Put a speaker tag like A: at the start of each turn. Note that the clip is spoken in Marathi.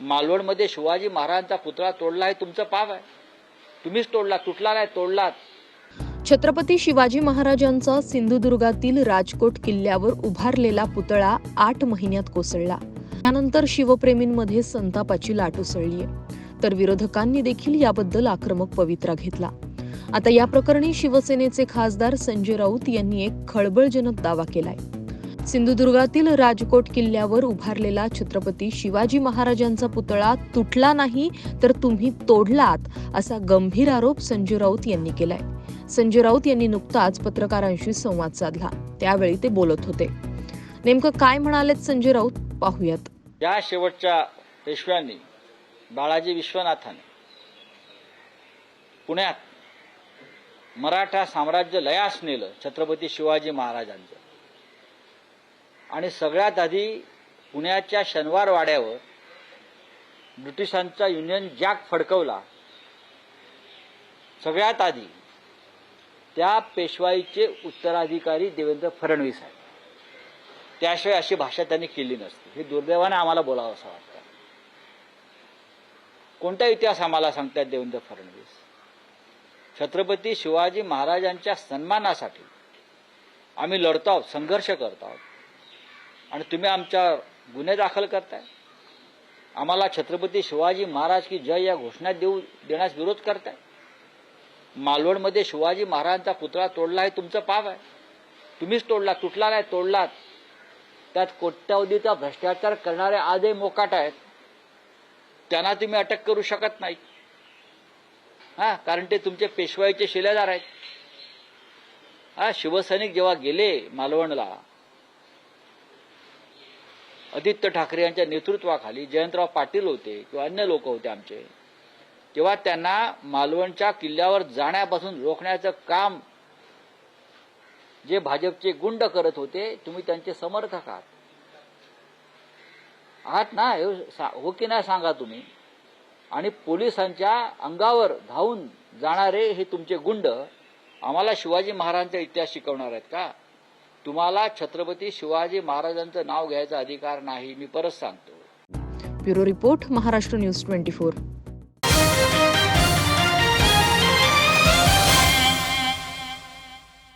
A: मालवणमध्ये शिवाजी महाराजांचा पुतळा तोडला आहे तुमचं पाप आहे. तुम्हीच तोडला तुटला नाही तोडलात.
B: छत्रपती शिवाजी महाराजांचा सिंधुदुर्गातील राजकोट किल्ल्यावर उभारलेला पुतळा आठ महिन्यात कोसळला. त्यानंतर शिवप्रेमींमध्ये संतापाची लाट उसळली तर विरोधकांनी देखील याबद्दल आक्रमक पवित्रा घेतला. आता या प्रकरणी शिवसेनेचे खासदार संजय राऊत यांनी एक खळबळजनक दावा केलाय. सिंधुदुर्गातील राजकोट किल्ल्यावर उभारलेला छत्रपती शिवाजी महाराजांचा पुतळा तुटला नाही तर तुम्ही तोडलात असा गंभीर आरोप संजय राऊत यांनी केलाय. संजय राऊत यांनी नुकताच पत्रकारांशी संवाद साधला. त्यावेळी ते बोलत होते. नेमकं काय म्हणालेत संजय राऊत? पाहूयात.
A: या शेवटच्या पेशव्यांनी बाळाजी विश्वनाथाने पुण्यात मराठा साम्राज्य लयास नेलं छत्रपती शिवाजी महाराजांचं. आणि सगळ्यात आधी पुण्याच्या शनिवार वाड्यावर ब्रिटिशांचा युनियन जॅक फडकवला. सगळ्यात आधी त्या पेशवाईचे उत्तराधिकारी देवेंद्र फडणवीस आहेत. त्याशिवाय अशी भाषा त्यांनी केली नसती. हे दुर्दैवाने आम्हाला बोलावं असं वाटतं. कोणता इतिहास आम्हाला सांगतात देवेंद्र फडणवीस? छत्रपती शिवाजी महाराजांच्या सन्मानासाठी आम्ही लढतो आहोत संघर्ष करतो आहोत. आणि तुम्ही आमच्यावर गुन्हे दाखल करताय. आम्हाला छत्रपती शिवाजी महाराज की जय या घोषणा देऊ देण्यास विरोध करताय. मालवणमध्ये शिवाजी महाराजांचा पुतळा तोडला आहे तुमचं पाप आहे. तुम्हीच तोडला तुटला नाही तोडलात. त्यात कोट्यावधीचा भ्रष्टाचार करणारे आजही मोकाट आहेत. त्यांना तुम्ही अटक करू शकत नाही. हा कारण ते तुमचे पेशवाईचे शिलेदार आहेत. हा शिवसैनिक जेव्हा गेले मालवणला आदित्य ठाकरे यांच्या नेतृत्वाखाली जयंतराव पाटील होते किंवा अन्य लोक होते आमचे तेव्हा त्यांना मालवणच्या किल्ल्यावर जाण्यापासून रोखण्याचं काम जे भाजपचे गुंड करत होते तुम्ही त्यांचे समर्थक आहात. आहात ना हो की नाही सांगा तुम्ही? आणि पोलिसांच्या अंगावर धावून जाणारे हे तुमचे गुंड आम्हाला शिवाजी महाराजांचा इतिहास शिकवणार आहेत का? तुम्हाला छत्रपती शिवाजी महाराजांचं नाव घ्यायचा अधिकार नाही. मी परत सांगतो.
B: Bureau report Maharashtra news twenty four.